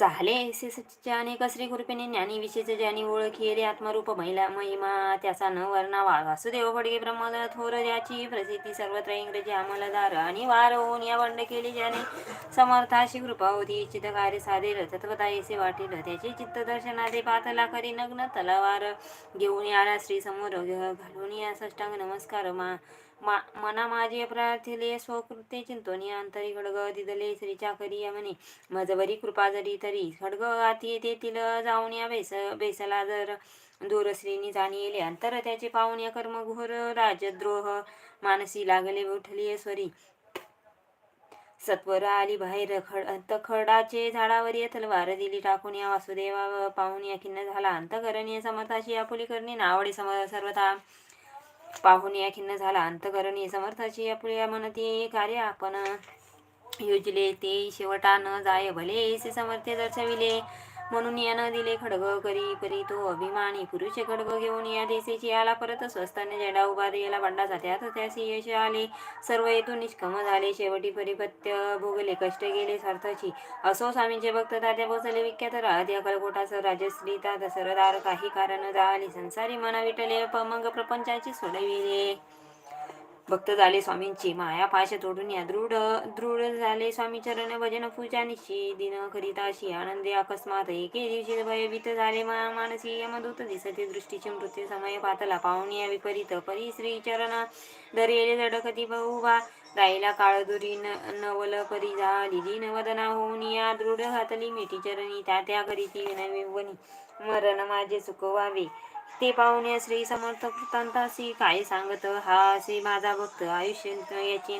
झाले. असे अनेक श्री कृपेने ज्ञानी विशेष ज्यानी ओळखी आत्मरूप महिला महिमा त्याचा न वर्णावा वासुदेव फडके ब्रह्म थोर याची प्रसिद्धी सर्वत्र इंग्रजी अंमलदार आणि वार होऊन या बंड केली. ज्याने समर्थाशी कृपा होती. इच्छित कार्य साधेल तत्वता येसे वाटेल. त्याचे चित्त दर्शनादे पातला करी नग्न तलावार घेऊन याला श्री समोर घालून या सष्टांग नमस्कार मा मा मना माझे प्रार्थिले स्वकृते चिंतोनी. अंतरी खडग दिदले श्रीच्या करिया म्हणे. मजबरी कृपा जरी तरी. खडग आती तेथील जाऊन या बेस बेसला जर दूरश्रीनी जाणीले. अंतर त्याचे पाहून या कर्मघोर राजद्रोह मानसी लागले उठली स्वरी सत्वर आली बाहेर खड खडाचे झाडावर तलवार दिली टाकून या वासुदेवा पाहून या खिन्न झाला. अंतकरणीय समर्थाशी आपुली करणे नावडी सम सर्वथा पाहून या खिन्न झाला. अंतकरणी समर्थाची आपल्या मनती कार्य आपण योजले. ते शेवटा न जाय भले समर्थ दर्शविले. म्हणून या न दिले खडग करी परी तो अभिमानी. पुरुष खडग घेऊन या देशाची आला परत स्वस्ताने जेडा उभा याला बंडा जात्यात त्यासी यश आले. सर्व येथून निष्कम झाले. शेवटी परिपत्य भोगले. कष्ट गेले सार्थाची असो स्वामींचे भक्त तात्या बसले विख्यात राहत या कलकोटासह राजश्री तात सरदार. काही कारण झाली. संसारी मना विटले. मग प्रपंचाची सोडविले. भक्त झाले स्वामींची. माया पाश तोडून या. दृढ दृढ झाले स्वामी चरण भजन पूजा निशी दिन करिताशी आनंदे अकस्मात एके दिवशी भयभीत झाले. मा मानसी यमदूत दिसते. दृष्टीचे मृत्यू समय पातला. पाहुणी विपरीत. परी श्री चरण दरेले झडकती बहुबा राहिला काळ दुरी न नवल परी झाली. दिन वदना होऊन या दृढ घातली मिठी चरणी त्या त्या करीती. विनविवनी मरण माझे सुखवावे. ते पाहुणे श्री समर्थ कृतांतासी काय सांगत हा असे माझा भक्त आयुष्य याची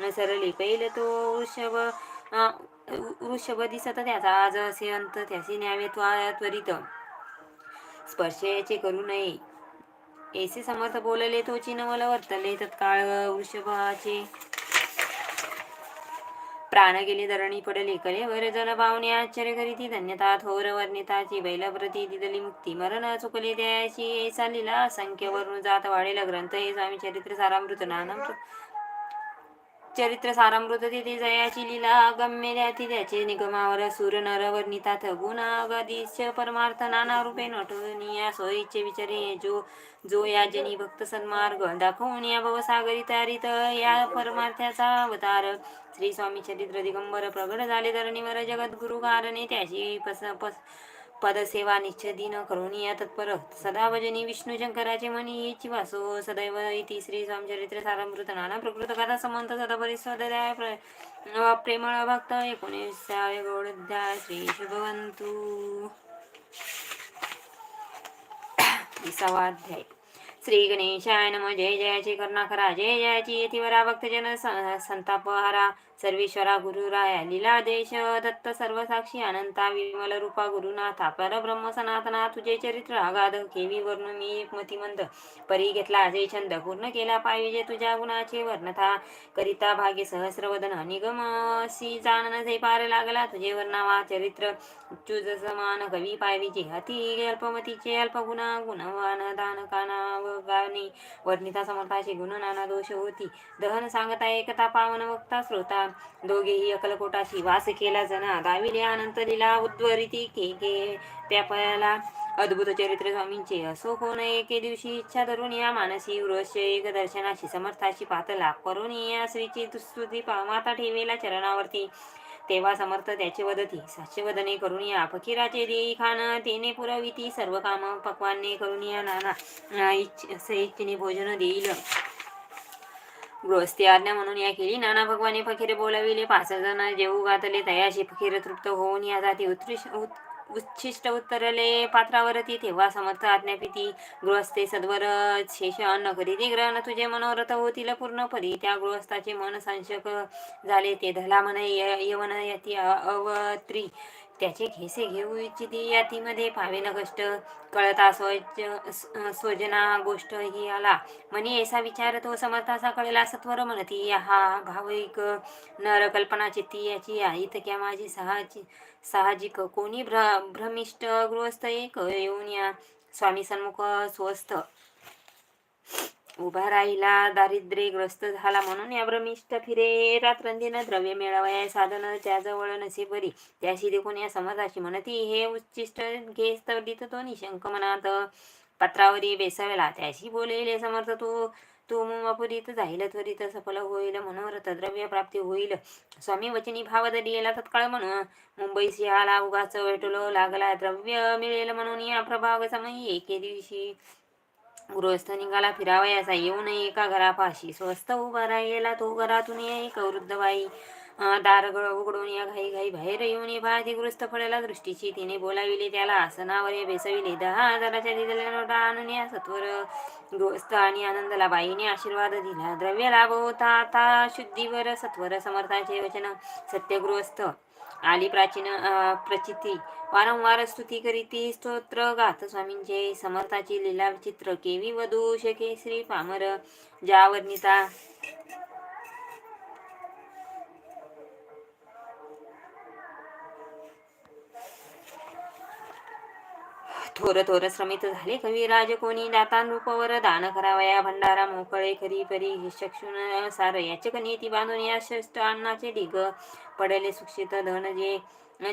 न सरली. पहिले तो वृषभ वृषभ दिसत त्याचा आज असे अंत त्याचे न्यावे त्वरित. स्पर्श याचे करू नये. ऐसे समर्थ बोलले तो चिनवल वर्तले तत्काळ वृषभाचे. प्राण गेले धरणी पडले. कलेवर जल पावणे आश्चर्य करीती. धन्यता थोर वर्णिताची बैल प्रती दिदली मुक्ती. मरण चुकले त्याची ऐसा लिला असंख्य वरून जात वाढेल ग्रंथ हे स्वामी चरित्र सारामृत नानम चरित्र सारामृत तिथे जयाची लीला गम्य द्याती त्याचे निगमावर सूर नर वर्णितात गुण परमार्थ नाना रूपे नटून या सोयीचे विचारे जो जो या जनी भक्त सन्मार्ग दाखवून या भवसागरी तारित या परमार्थाचा अवतार. श्री स्वामी चरित्र दिगंबर प्रगट झाले धरणीवर जगद्गुरु कारणे त्याची पस पस पदसेवा निश्चदीन करून या तत्पर सदा भजनी विष्णू शंकराचे मनी येची वासो सदैव इति श्री स्वामचरित्र सारामृत नाना प्रकृत कथा समंत सदा परिस्वदया प्रेमळ भक्त एकोणीसावे गोडध्याय श्री शुभवंतू विसावा अध्याय श्री गणेशाय नम। जय जयाची कर्णाकरा। जय जयाची येतीवरा भक्तजन स- संतापहारा। सर्वेश्वरा गुरुराया लीलादेश दत्त सर्वसाक्षी अनंता विमल रूपा गुरुनाथा परब्रह्म सनातना तुझे चरित्र अगाध केवी वर्ण मी एक मतिमंद परी घेतला जे छंद पूर्ण केला पाहिजे तुझ्या गुणाचे वर्णथा करिता भागे सहस्रवदन निगमसी जाणन जे पार लागला तुझे वर्णावा चरित्र चुज समान कवी पायविजे अति अल्पमतीचे अल्पगुणा गुणवान दान काना गाणी वर्णिता समर्थाचे गुण नाना दोष होती दहन सांगता एकता पावन वक्ता श्रोता दोघेही अकलकोटाशी वास केला जना दाविले अनंत लिला उद्वरिती के के प्यापयाला अद्भुत चरित्र स्वामींचे असो कोण एके दिवशी इच्छा धरून या मानसी वृश्य एक दर्शनाशी समर्थाशी पातला. करून या श्रीची दुस्तुती माता ठेवेला चरणावरती. तेव्हा समर्थ त्याचे वदती साचे वदने करून या फकीराचे देई खान तेने पुरविती सर्व काम पक्वाने करून या नाना इच्छ- असे इच्छेने भोजन देईल. गृहस्थी आज्ञा म्हणून या केली. नाना भगवाने फकीर बोलाविले. पाच जण जेऊ गातले. तयाशी फकीर तृप्त होऊन या जाती उत्कृष्ट उत्- उच्छिष्ट उत्तरले. पात्रावरती तेव्हा समर्थ आज्ञापिती गृहस्थे सद्वर शेष अन्न करीती ग्रहण तुझे मनोरथ होतील पूर्णपरी त्या गृहस्थाचे मन संशक झाले. ते धला मन य- यवन यती अवत्री त्याचे घेसे घेऊ इच्छिती. यातीमध्ये पावे कष्ट कळता स्वज स्वजना गोष्ट ही आला. म्हणे ऐसा विचार तो समर्थाचा कळला सत्वर म्हणती. हा भाविक नर कल्पना चित्ती. याची आईत क्या माझी साहजी साहजिक? कोणी भ्र भ्रमिष्ट गृहस्थ एक? येऊन या. स्वामी सन्मुख स्वस्थ. उभा राहिला दारिद्र्यग्रस्त झाला म्हणून या भ्रमिष्ट फिरे रात्रंदिन द्रव्य मिळवाय साधन त्याजवळ नसे बरी त्याशी देखून या समाजाशी म्हणती हे उच्चिष्ट घेस स्तडित तो निशंक मनात. पत्रावरी बेसावेला त्याशी बोलेले समर्थ तू. तू मुमापुरीत जाईल त्वरित सफल होईल मनोरथ द्रव्य प्राप्ती होईल. स्वामी वचनी भाव येला तत्काळ म्हणून मुंबई सिंहाला उगाच वेटलो लागला द्रव्य मिळेल म्हणून या प्रभाव समयी एके दिवशी. गृहस्थ निघाला फिरावयाचा येऊ नये एका घरापाशी स्वस्त उभा राहिलेला तो घरातून एक वृद्ध बाई दार उघडून या घाई घाई बाहेर येऊन ये भाजी गृहस्थ फळाला दृष्टीची तिने बोलाविले त्याला आसनावर ये बेसविले दहा हजाराच्या दिलेल्या नोटा आणून या सत्वर गृहस्थ आणि आनंदला बाईने आशीर्वाद दिला द्रव्य लाभ होता आता शुद्धीवर सत्वर समर्थाचे वचन सत्यगृहस्थ आली प्राचीन अं, प्रचिती. वारंवार स्तुती करीती स्तोत्र गात स्वामींचे. समर्थाची लीला चित्र केवी वधू शके श्री पामर. ज्या थोर थोर श्रमित झाले. कवी कोणी दाता रूपवर दान करावया भंडारा मोकळे खरी परी चक्षुन सार. याचक नीती बांधून या श्रेष्ठ अन्नाचे ढिग पडले. सुक्षित धन जे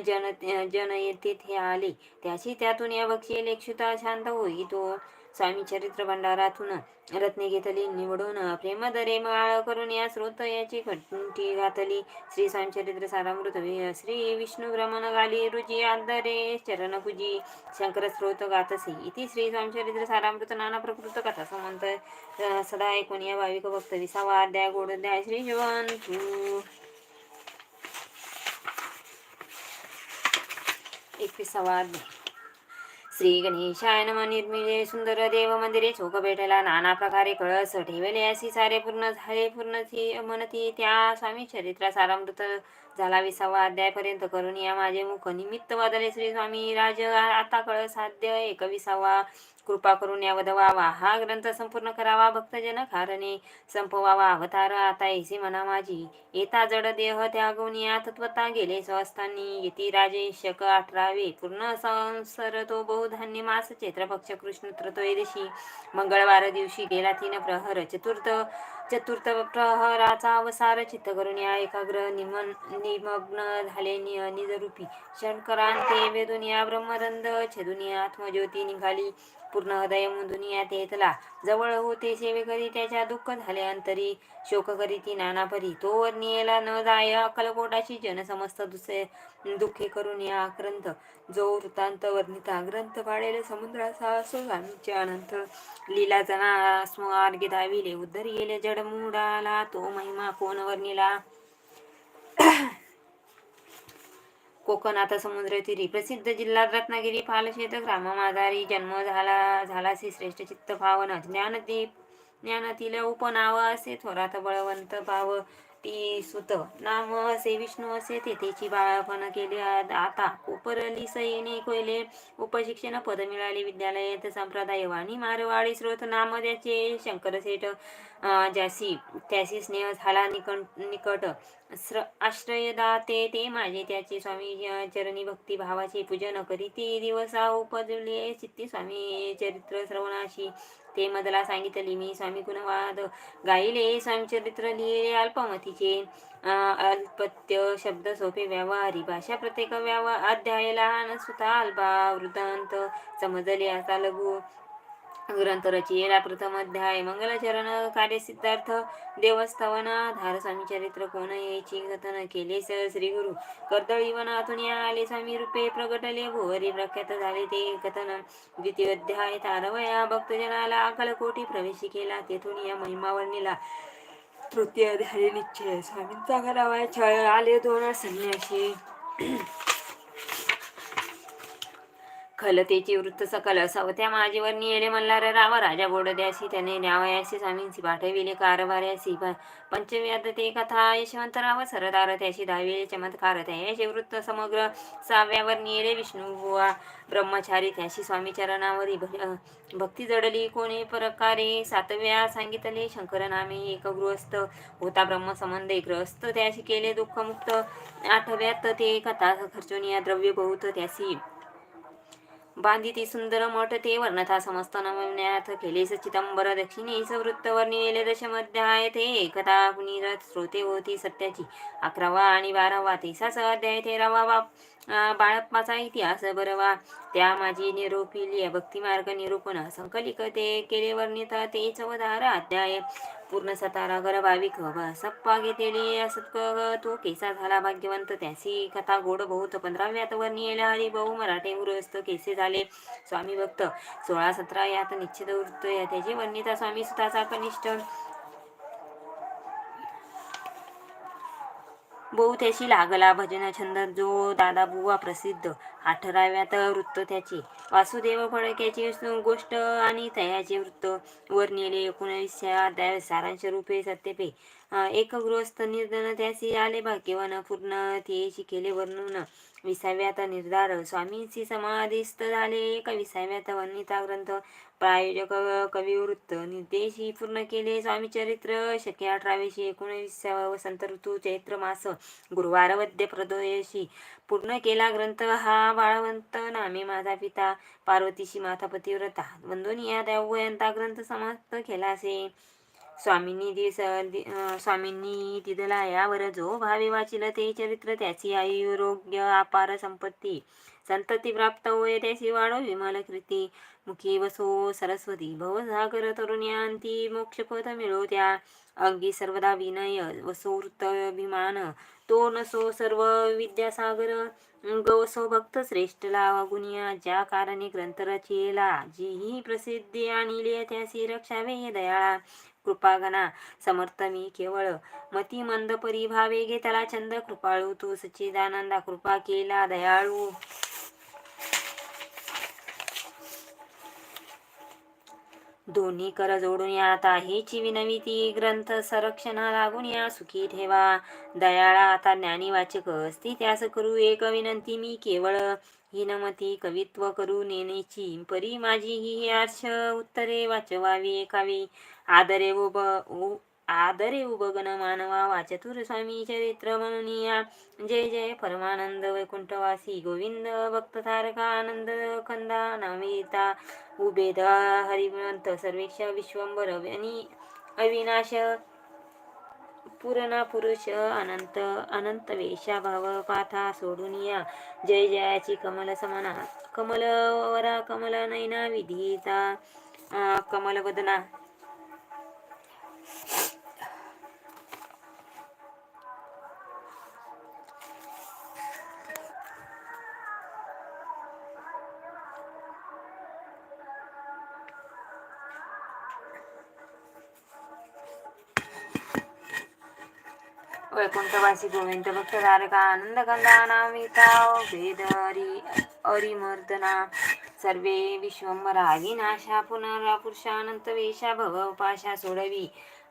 जन जन येथे आले. त्याची त्यातून या बक्षी लेक्षुता शांत होई तो स्वामी चरित्र भंडारातून रत्ने घेतली निवडून प्रेमदरे माळ करून या स्रोत याची कंठी घातली. श्री स्वामी चरित्र सारामृत श्री विष्णू भ्रमण गाली रुची आदरे चरण पूजी. शंकर स्रोत गातसे इति श्री स्वामी चरित्र सारामृत नाना प्रकृत कथा समंत. सदा ऐकून या भाविक भक्त विसावा अध्याय गोडध्याय श्री शिवंतू एकविसावा अध्याय. श्री गणेशाय नम. निर्मिले सुंदर देव मंदिरे चोख भेटला नाना प्रकारे कळस ठेवले अशी सारे पूर्ण झाले. पूर्ण ती म्हणती त्या स्वामी चरित्रा सारामृत झाला. विसावा अध्यायपर्यंत करून या माझे मुख. निमित्त वादले श्री स्वामी. राज आता कळ साध्य एक विसावा कृपा करून या वधवावा. हा ग्रंथ संपूर्ण करावा भक्तजन खारणे संपवावा अवतार आता ऐसे म्हणा माझी. येता जड देह त्यागून या तत्वता गेले स्वस्थानी. येती राजे शक अठरावे. पूर्ण संसर तो बहुधान्य मास चैत्रपक्ष कृष्ण त्रतोयदशी मंगळवार दिवशी गेला तीन प्रहर. चतुर्थ चतुर्थ प्रहराचा अवसार. चित्त करून या एकाग्र निमन निमग्न झाले निजरूपी. शंकरांते वेदुनिया ब्रह्मरंद छेदून आत्मज्योती निघाली. पूर्ण हृदय मुंदुनिया तेतला जवळ होते सेवेकरी त्याच्या दुःख झाले अंतरी. शोक करीती नाना परी तो वर्णियेला न जाय अकलकोटाची जन समस्त दुसरे दुःखे करून या ग्रंथ. जो वृत्तांत वर्णिता ग्रंथ पाडेल समुद्राचा असो स्वामीचे अनंत लीला जना स्मार्गे दाविले. उद्धर गेले जडमुडाला. तो महिमा कोण वर्णिला? कोकण समुद्र समुद्रतीरी प्रसिद्ध जिल्हा रत्नागिरी पालशेत ग्राम माधारी जन्म झाला झालासी श्रेष्ठ चित्त भावन ज्ञानदीप ज्ञानातील उपनाव असे थोरात बळवंत भाव ती सुत. नाम असे विष्णू असे तेथेची बाळपण केले आता उपरली सैने कोयले उपशिक्षण पद मिळाले विद्यालयात संप्रदाय वाणी मारवाडी स्रोत नाम त्याचे शंकर सेठ ज्यासी स्नेह झाला निकट. निकट आश्रयदाते ते माझे त्याचे स्वामी चरणी भक्ती भावाचे पूजन करीती. दिवसा उपजले चित्ती स्वामी चरित्र श्रवणाशी. ते मदला सांगितली मी स्वामी गुणवाद गायले स्वामी चरित्र लिहिले अल्पमतीचे अं, अल्पत्य शब्द सोपे व्यवहारी भाषा प्रत्येक व्यवहार अध्याय लहान सुता अल्पा वृत्तांत समजले आता लघु ग्रंथ रचिला प्रथम अध्याय. मंगलचरण कार्य सिद्धार्थ देवस्थावन धार स्वामी चरित्र कोण याची कथन केले स श्री गुरु कर्दळी वनातून या आले स्वामी रूपे प्रगटले. भुवरी प्रख्यात झाले ते कथन. द्वितीय अध्याय तारवया भक्तजनाला अकलकोटी प्रवेश केला. तेथून या महिमा वर्णिला तृतीय अध्याय निश्चय. स्वामींचा करावा छळ आले दोन संन्याशी खलतेची वृत्त सकल सवत्या माझीवर नियले मल्हार राव. राजा बोडद्यासी त्याने न्यावयासी स्वामींची पाठविले कारभार्यासी प- पंचव्याद ते कथा. यशवंतराव सरदार त्याशी दहावी चमत्कार त्याचे वृत्त समग्र सहाव्यावर नियले विष्णू बुवा. ब्रह्मचारी त्याशी स्वामी चरणावरी भक्ती जडली कोणी प्रकारे? सातव्या सांगितले शंकर नामे एक गृहस्थ होता. ब्रह्मसंबंध ग्रस्त त्याशी केले दुःखमुक्त. आठव्यात ते कथा खर्चोनिया या द्रव्य बहुत त्यासी बांधिती सुंदर मठ ते वर्णथा समस्त नमण्यात केले सचितंबर दक्षिणेस वृत्त वर्णिले दशमध्याय ते एकता पुनिरथ श्रोते होती सत्याची. अकरावा आणि बारावा तेसाच अध्याय तेरावा बाप बाळप्पाचा इतिहास बरवा त्या माझी निरोपिली भक्तिमार्ग निरूपण संकलिक ते केले वर्णित ते चौदारा अध्याय. पूर्ण सतारा गर्भाविक सप्पा घेतेली सत्क तो केसा झाला भाग्यवंत. त्यासी कथा गोड बहुत. पंधराव्यात वर्णियेला हरी बहु. मराठे उरस्त केसे झाले? स्वामी भक्त. सोळा सतरा यात निश्चित वृत्त. या त्याचे वर्णिता स्वामी सुताचा कनिष्ठ. बहु त्याशी लागला. भजन छंद जो दादा बुवा प्रसिद्ध. अठराव्यात वृत्त त्याचे. वासुदेव फडक्याची गोष्ट आणि तयाचे वृत्त. वर नेले अध्याय सारांश रूपे सत्यपे. एक गृहस्थ निर्धन त्यासी आले भाग्यवान पूर्ण ते केले वर्णन. विसाव्यात निर्धार. स्वामींची समाधिस्थ झाले. एक विसाव्यात वर्णिता ग्रंथ प्रायोजक कविवृत्त निर्देशी पूर्ण केले. स्वामी चरित्र शके अठराशे एकोणीस वसंत ऋतू चैत्र मास गुरुवार वद्य प्रदोषी पूर्ण केला ग्रंथ हा बाळवंत नामे माझा पिता पार्वतीशी माता पतिव्रता वंदोनिया देवयंता ग्रंथ समाप्त केला असे स्वामींनी दिस स्वामींनी दिदला यावर जो भावे वाचिल ते चरित्र त्याची आयुरोग्य अपार संपत्ती संतती प्राप्त होय त्याची वाढो विमल कृती. मुखी वसो सरस्वती भवसागर तरुण्यांती मोक्षपद मिळो त्या अंगी सर्वदा विनय वसो वृत्त अभिमान तो नसो सर्व विद्यासागर. गवसो भक्त श्रेष्ठ लावा गुनिया. ज्या कारणे ग्रंथ रचिला जीही प्रसिद्धी आणिली त्यासी रक्षावे दयाळा. कृपागणा समर्थ मी केवळ. मती मंद परिभावे घे त्याला छंद कृपाळू तू सच्चिदानंदा कृपा केला दयाळू. दोन्ही कर जोडून या. आता हेची विनविती ग्रंथ संरक्षणा लागून या. सुखी ठेवा. दयाळा आता ज्ञानी वाचक असती त्यास करू एक विनंती मी केवळ. हिनमती कवित्व करू नेण्याची परी माझी ही आर्ष उत्तरे वाचवावी एकावी. आदरे उभ आदरे उभगन मानवा वाचतुर स्वामी चरित्र म्हणून या जय जय परमानंद वैकुंठवासी गोविंद भक्त तारका आनंद खंदा नमिता उभेद हरिमंत सर्वेक्ष विश्वंबर आणि अविनाश पूर्ण पुरुष अनंत अनंत वेशा भाव पाथा सोडून या जय जयाची कमल समाना कमल वरा कमल नैना विधीचा कमलवदना वैकुंठवासी गोविंद भक्त तारका आनंद गंधा भेद हरी हरिमर्दना सर्वे विश्वंभरा विनाशा पुनरापुरुषानंत वेशा भव पाशा सोडवी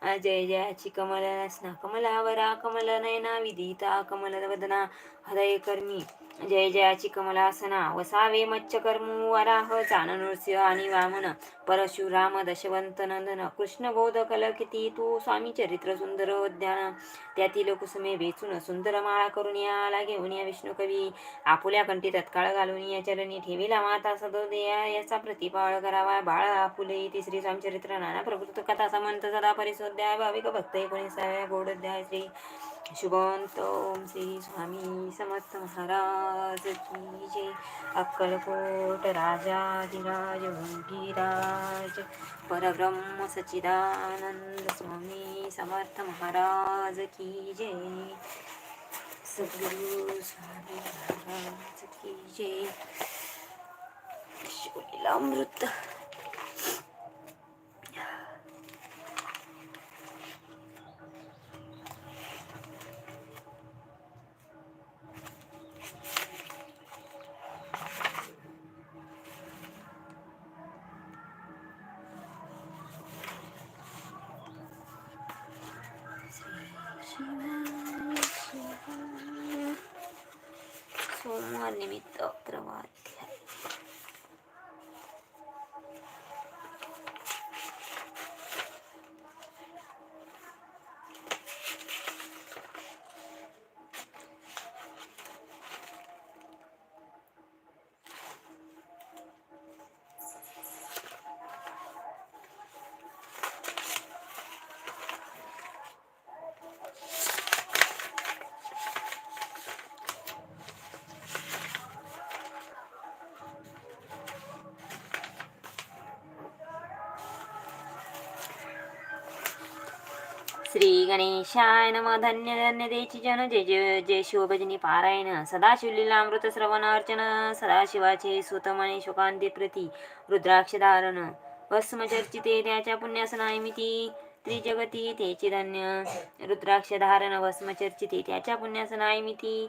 जय जयाची कमलनसना कमलावरा कमल नयना विदिता कमल वदना हृदय कर्मी जय जयाची कमलासना वसावे मच्छकर्मू वराह चाननृसिंह आणि वामन परशुराम दशवंत नंदन कृष्ण बोध कलकिती तू स्वामी चरित्र सुंदर उद्यान त्यातील कुसुमे वेचून सुंदर माळा करून याला घेऊन या विष्णू कवी. आपुल्या कंठी तत्काळ घालून या चरणी ठेवीला माता सदोदया याचा प्रतिपाळ करावा बाळ आपुले. तिसरी स्वामचरित्र नाना प्रभुत कथा समंत सदा परिशोध्याय भाविक भक्त एकोणीसाव्या गोडोध्याय श्री शुभांत ओम श्री स्वामी समर्थ महाराज की जय। अक्कलकोट राजाधिराज भोगीराज परब्रह्म सचिदानंद स्वामी समर्थ महाराज की जय। सद्गुरु स्वामी महाराज की जय। शिवलीलामृत सोमवार निमित्त प्रवाध्याय श्री गणेशाय नम. धन्य धन्य देची जन. जय जय जय शिवभजनी पारायण. सदाशिवलीला अमृत श्रवण अर्चन सदाशिवाचे सुतमणे शोकांती प्रती. रुद्राक्ष धारण भस्म चर्चिते त्याच्या पुण्यासनायमिती. त्रिजगती तेची धन्य. रुद्राक्ष धारण भस्म चर्चिते त्याच्या पुण्यासनायमिती.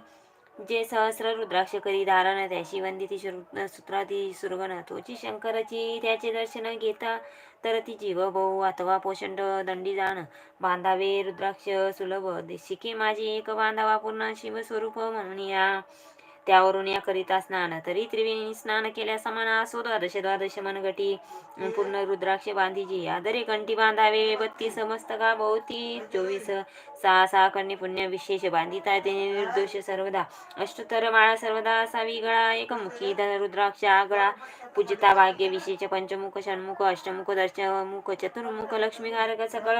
जे सहस्र रुद्राक्ष करी धारण त्या वंदिती श्रु- सूत्राती सुरगण. तोची शंकराची त्याचे दर्शन घेता तर ती जीव बहु अथवा पोषंड दंडी जाण. बांधावे रुद्राक्ष सुलभ. शिके माझी एक बांधावा पूर्ण शिवस्वरूप म्हणून या. त्यावरून या करिता स्नान. तरी त्रिवेणी स्नान केल्या समान असो द्वादश द्वादश मनगटी पूर्ण रुद्राक्ष बांधीजी. आदरे कंठी बांधावे बत्तीस मस्तका भोवती चोवीस सहा सहा कन्ये पुण्य विशेष बांधिता ते निर्दोष सर्वदा. अष्टोत्तर माळा सर्वदा असावी गळा. एकमुखी धन रुद्राक्ष आगळा. पूजिता भाग्य विशेष पंचमुख षण्मुख अष्टमुख दशमुख चतुर्मुख लक्ष्मीकारक सकळ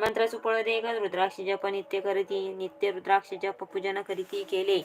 मंत्र सुपळ देग रुद्राक्ष जप नित्य करीती नित्य रुद्राक्ष जप पूजन करीती केले.